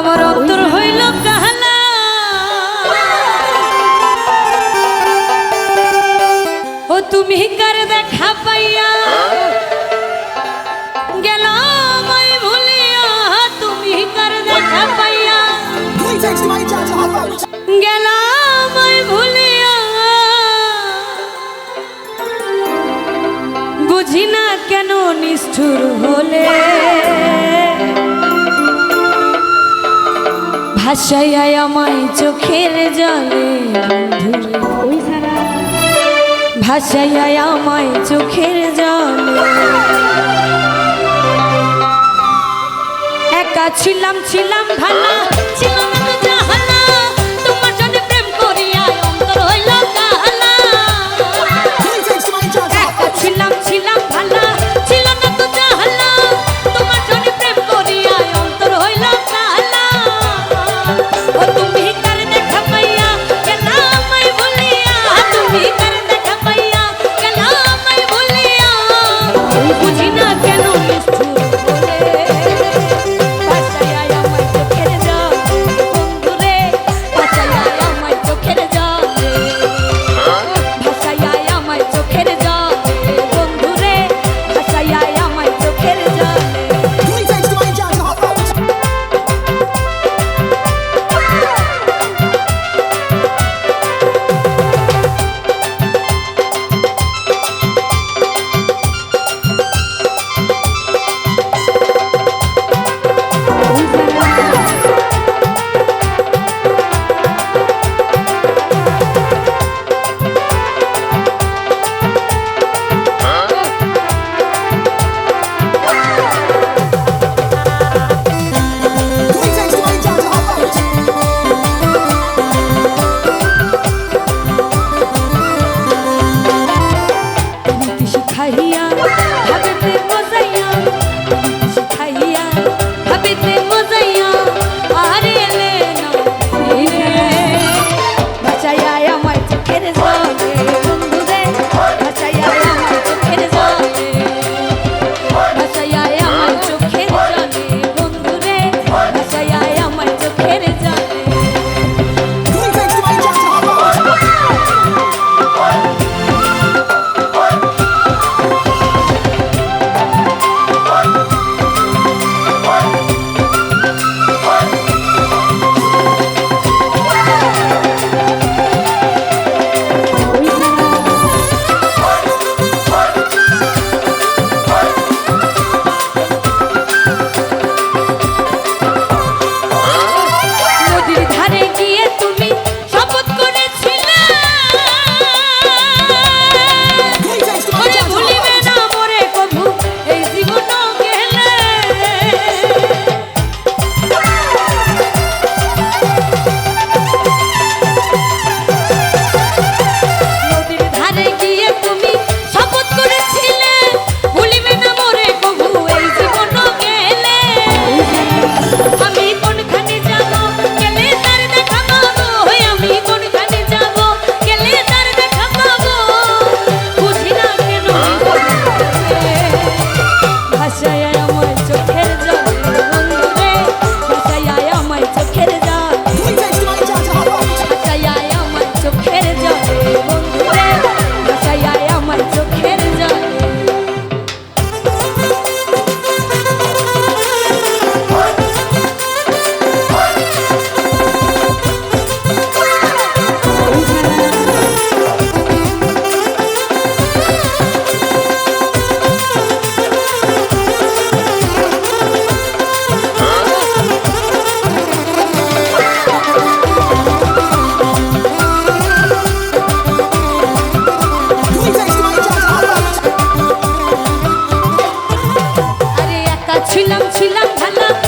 আমার অন্তর হইল কাহালা কেন নিষ্ঠুর হলে? ভাসাইয়া আমায় চোখের জলে ভাসাইয়া আমায় চোখের জলে। একা ছিলাম ছিলাম ভালো ছিলাম ছিলাম ভালা